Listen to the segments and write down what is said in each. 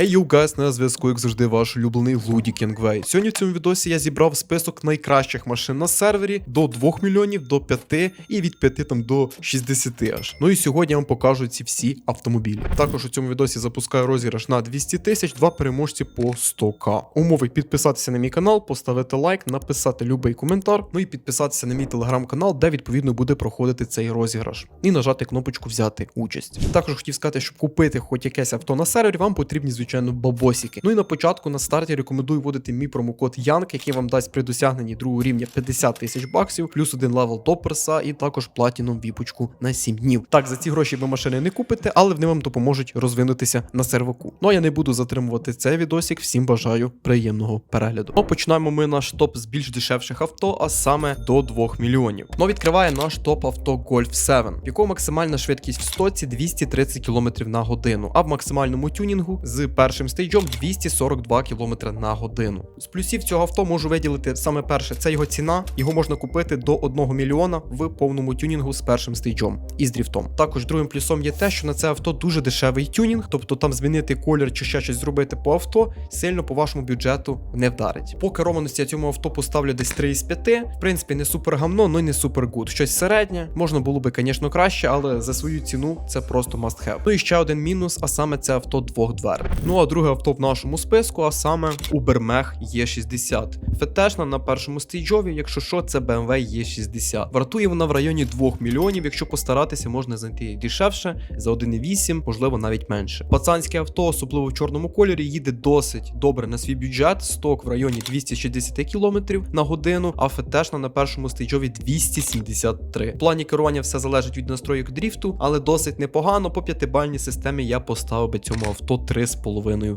Ей, you guys, на зв'язку, як завжди, ваш улюблений Луді Кінгвей. Сьогодні в цьому відосі я зібрав список найкращих машин на сервері до 2 мільйонів, до 5 і від 5 там до 60 аж. Ну і сьогодні я вам покажу ці всі автомобілі. Також у цьому відосі запускаю розіграш на 200 тисяч, два переможці по 100к. Умови підписатися на мій канал, поставити лайк, написати любий коментар, ну і підписатися на мій телеграм-канал, де відповідно буде проходити цей розіграш. І нажати кнопочку взяти участь. Також хотів сказати, щоб купити хоч якесь авто на сервері, вам потрібні, звичайно, бабосики. Ну і на початку на старті рекомендую вводити мій промокод Янг, який вам дасть при досягненні другого рівня 50 тисяч баксів, плюс один левел топерса і також платіном віпочку на 7 днів. Так, за ці гроші ви машини не купите, але вони вам допоможуть розвинутися на серваку. Ну а я не буду затримувати цей відосик. Всім бажаю приємного перегляду. Ну, починаємо ми наш топ з більш дешевших авто, а саме до 2 мільйонів. Ну відкриває наш топ авто Golf 7, в якого максимальна швидкість в стоці 230 км на годину, а в максимальному тюнінгу з першим стейджом 242 км на годину. З плюсів цього авто можу виділити саме перше, це його ціна. Його можна купити до 1 мільйона в повному тюнінгу з першим стейджом і з дріфтом. Також другим плюсом є те, що на це авто дуже дешевий тюнінг, тобто там змінити колір чи ще щось зробити по авто сильно по вашому бюджету не вдарить. По керованості я цьому авто поставлю десь 3 із 5. В принципі, не супер гамно, но й не супер гуд. Щось середнє, можна було би, звісно, краще, але за свою ціну це просто must have. Ну і ще один мінус, а саме це авто двох дверей. Ну а друге авто в нашому списку, а саме Ubermech E60. Фетешна на першому стейджові, якщо що, це BMW E60. Вартує вона в районі 2 мільйонів. Якщо постаратися, можна знайти її дешевше за 1,8, можливо, навіть менше. Пацанське авто, особливо в чорному кольорі, їде досить добре на свій бюджет. Сток в районі 260 км на годину, а фетешна на першому стейджові 273. В плані керування все залежить від настройок дріфту, але досить непогано. По п'ятибальній системі я поставив би цьому авто 3,5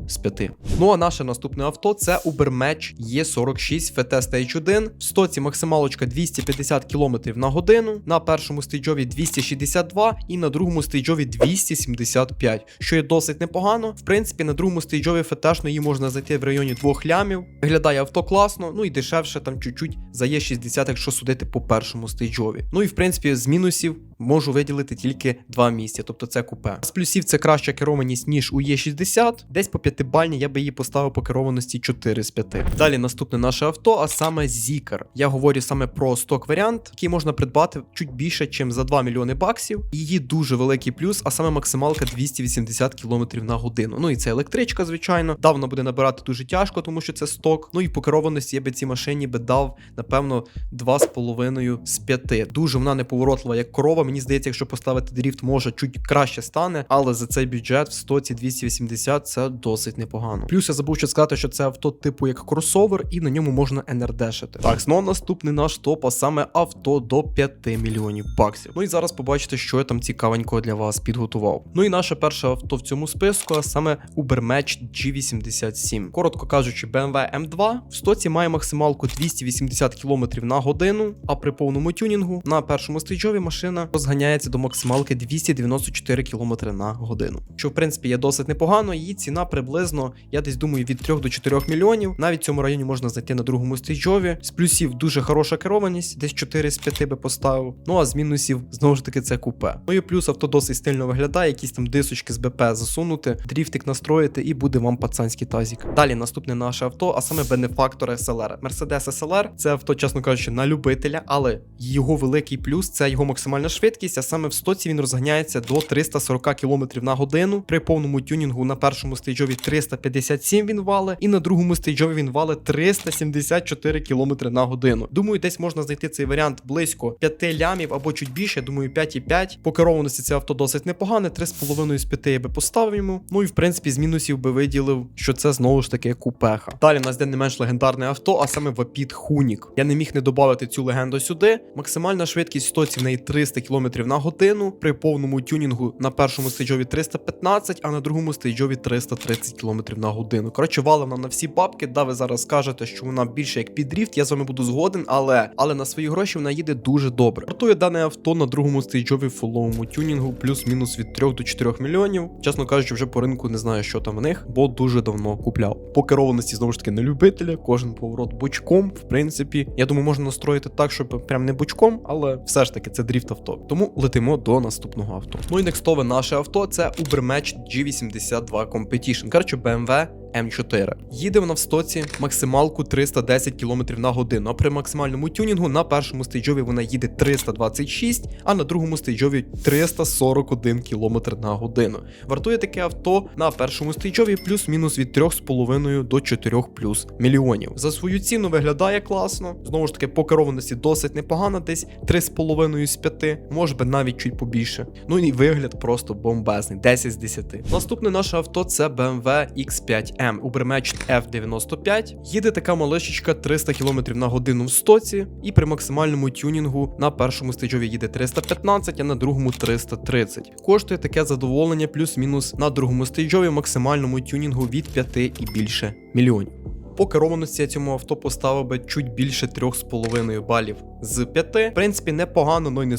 з 5. Ну а наше наступне авто це Ubermatch E46 FT Stage 1. В стоці максималочка 250 км на годину, на першому стейджові 262 і на другому стейджові 275, що є досить непогано. В принципі, на другому стейджові фетешно її можна зайти в районі 2 лямів. Виглядає авто класно, ну і дешевше там чуть-чуть за Е60, якщо судити по першому стейджові. Ну і в принципі, з мінусів можу виділити тільки два місця, тобто це купе. З плюсів це краща керованість, ніж у Е60. Десь по п'ятибальні я би її поставив по керованості 4 з 5. Далі наступне наше авто, а саме Zikr. Я говорю саме про сток варіант, який можна придбати чуть більше, ніж за 2 мільйони баксів. Її дуже великий плюс, а саме максималка 280 км на годину. Ну і це електричка, звичайно. Да, вона буде набирати дуже тяжко, тому що це сток. Ну і по керованості я би цій машині би дав, напевно, 2,5 з 5. Дуже вона неповоротлива, як корова. Мені здається, якщо поставити дріфт, може чуть краще стане, але за цей бюджет в 100 280 це досить непогано. Плюс я забув ще сказати, що це авто типу як кросовер, і на ньому можна енердешити. Так, знову наступний наш топ, а саме авто до 5 мільйонів баксів. Ну і зараз побачите, що я там цікавенького для вас підготував. Ну і наше перше авто в цьому списку, а саме Ubermatch G87. Коротко кажучи, BMW M2 в стоці має максималку 280 км на годину, а при повному тюнінгу на першому стейджові машина розганяється до максималки 294 км на годину. Що в принципі є досить непогано. Її ціна приблизно, я десь думаю, від 3 до 4 мільйонів. Навіть в цьому районі можна знайти на другому стейджові. З плюсів дуже хороша керованість, десь 4 з 5 би поставив. Ну а з мінусів знову ж таки це купе. Ну і плюс авто досить стильно виглядає, якісь там дисочки з БП засунути, дріфтик настроїти, і буде вам пацанський тазік. Далі наступне наше авто, а саме Бенефактор SLR. Mercedes SLR це авто, чесно кажучи, на любителя, але його великий плюс це його максимальна швидкість, а саме в стоці він розганяється до 340 км на годину. При повному тюнінгу на першому стейджові 357 він вале, і на другому стейджові він вале 374 км на годину. Думаю, десь можна знайти цей варіант близько 5 лямів або чуть більше. Думаю, 5,5. По керованості це авто досить непогане, 3,5 з 5 я би поставив йому. Ну і в принципі з мінусів би виділив, що це знову ж таки купеха. Далі у нас де не менш легендарне авто, а саме Вапід Хунік. Я не міг не додати цю легенду сюди. Максимальна швидкість стоці в неї 300 км на годину. При повному тюнінгу на першому стейджові 315, а на другому стейджові 330 км на годину. Коротше, валив нам на всі бабки. Да, ви зараз скажете, що вона більше як підріфт. Я з вами буду згоден, але але на свої гроші вона їде дуже добре. Вартує дане авто на другому стейджові фуловому тюнінгу, плюс-мінус від 3 до 4 мільйонів. Чесно кажучи, вже по ринку не знаю, що там в них, бо дуже давно купляв. По керованості знову ж таки не любителя, кожен поворот бочком. В принципі, я думаю, можна настроїти так, щоб прям не бочком, але все ж таки це дріфт авто. Тому летимо до наступного авто. Ну і некстове наше авто це Ubermatch G82 Competition. Коротше, BMW М4. Їде вона в стоці максималку 310 км на годину. А при максимальному тюнінгу на першому стейджові вона їде 326, а на другому стейджові 341 км на годину. Вартує таке авто на першому стейджові плюс-мінус від 3,5 до 4 плюс мільйонів. За свою ціну виглядає класно. Знову ж таки, по керованості досить непогано, десь 3,5 з 5, може би навіть чуть побільше. Ну і вигляд просто бомбезний, 10 з 10. Наступне наше авто це BMW X5M Ubermatch F95. Їде така малишечка 300 км на годину в стоці, і при максимальному тюнінгу на першому стейджові їде 315, а на другому 330. Коштує таке задоволення плюс-мінус на другому стейджові максимальному тюнінгу від 5 і більше мільйонів. По керованості я цьому авто поставив би чуть більше 3,5 балів з 5. В принципі, непогано, но й не.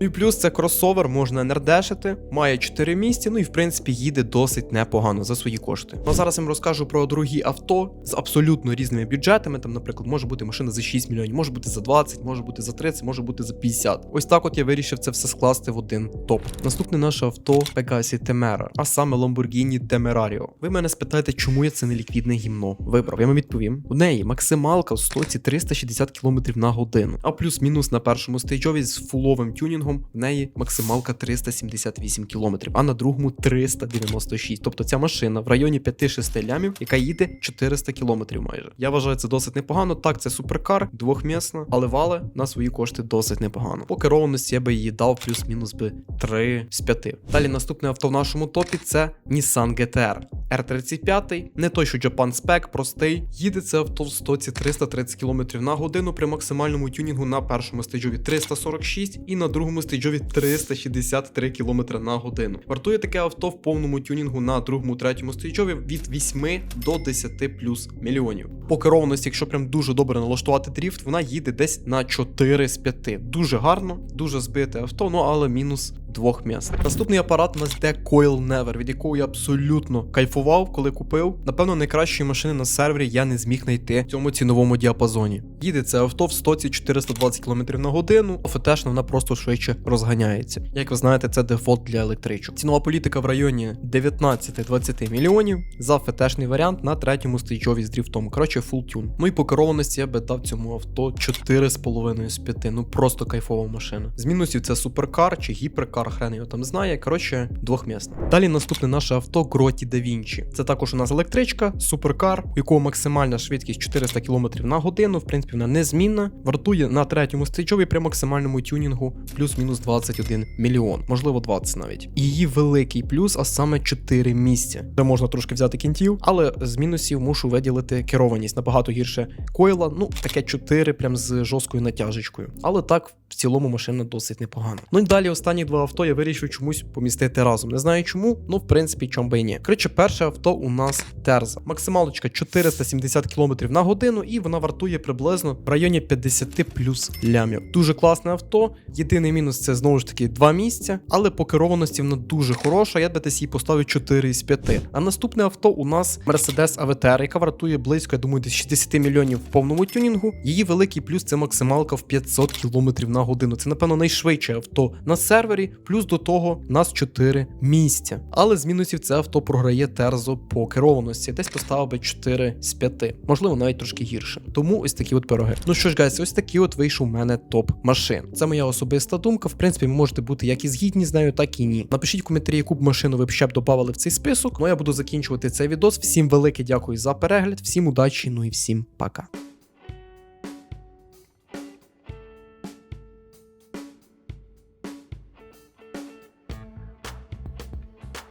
Ну і плюс це кросовер, можна нердешити, має 4 місця, ну і в принципі їде досить непогано за свої кошти. Ну зараз я вам розкажу про другі авто з абсолютно різними бюджетами. Там, наприклад, може бути машина за 6 мільйонів, може бути за 20, може бути за 30, може бути за 50. Ось так от я вирішив це все скласти в один топ. Наступне наше авто Pegasi Temera, а саме Lamborghini Temerario. Ви мене спитаєте, чому я це не ліквідне гімно вибрав. Я вам відповім. У неї максималка в стоці 360 км на годину, а плюс-мінус на першому стейджові з фуловим тюнінгом в неї максималка 378 км, а на другому 396. Тобто ця машина в районі 5-6 лямів, яка їде 400 км майже. Я вважаю, це досить непогано. Так, це суперкар, двохмісна, але вали на свої кошти досить непогано. По керованості я би її дав плюс-мінус би 3 з 5. Далі наступне авто в нашому топі це Nissan GTR. R35, не той, що Japan Spec, простий. Їде це авто в стоці 330 км на годину при максимальному тюнінгу на першому стейджові 346 і на другому стейджові 363 км на годину. Вартує таке авто в повному тюнінгу на другому, третьому стейджові від 8 до 10 плюс мільйонів. По керованості, якщо прям дуже добре налаштувати дріфт, вона їде десь на 4 з 5. Дуже гарно, дуже збите авто, ну але мінус двох місць. Наступний апарат у нас йде Coil Never, від якого я абсолютно кайфував, коли купив. Напевно, найкращої машини на сервері я не зміг знайти в цьому ціновому діапазоні. Їде це авто в стоці 420 км на годину, а ФТшна вона просто швидше розганяється. Як ви знаєте, це дефолт для електричок. Цінова політика в районі 19-20 мільйонів за ФТшний варіант на третьому стейджові з дріфтом. Коротше, фул тюн. Ну і по керованості я би дав цьому авто 4,5 з 5. Ну просто кайфова машина. З мінусів це суперкар чи гіперкар, хрен його там знає. Коротше, двохмісна. Далі наступне наше авто Гроті Da Vinci. Це також у нас електричка, суперкар, у якого максимальна швидкість 400 км на годину. В принципі, вона незмінна. Вартує на третьому стейджові при максимальному тюнінгу плюс-мінус 21 мільйон, можливо, 20 навіть. Її великий плюс, а саме 4 місця, де можна трошки взяти кінтів, але з мінусів мушу виділити керованість набагато гірше койла. Ну, таке 4, прям з жорсткою натяжечкою. Але так. В цілому машина досить непогана. Ну і далі останні два авто я вирішив чомусь помістити разом. Не знаю чому, ну в принципі, чом би і ні. Коротше, перше авто у нас Терза. Максималочка 470 км на годину, і вона вартує приблизно в районі 50 плюс лямів. Дуже класне авто. Єдиний мінус це знову ж таки два місця, але по керованості вона дуже хороша. Я би десь їй поставив 4 із 5. А наступне авто у нас Mercedes AVTR, яка вартує близько, я думаю, десь 60 мільйонів в повному тюнінгу. Її великий плюс це максималка в 500 км на годину. Це, напевно, найшвидше авто на сервері, плюс до того нас 4 місця. Але з мінусів це авто програє терзо по керованості. Десь поставив би 4 з 5, можливо, навіть трошки гірше. Тому ось такі от пироги. Ну що ж, гайс, ось такий от вийшов у мене топ машин. Це моя особиста думка. В принципі, ви можете бути як і згідні з нею, так і ні. Напишіть в коментарі, яку б машину ви б ще б додавали в цей список. Ну я буду закінчувати цей відос. Всім велике дякую за перегляд, всім удачі, ну і всім пока.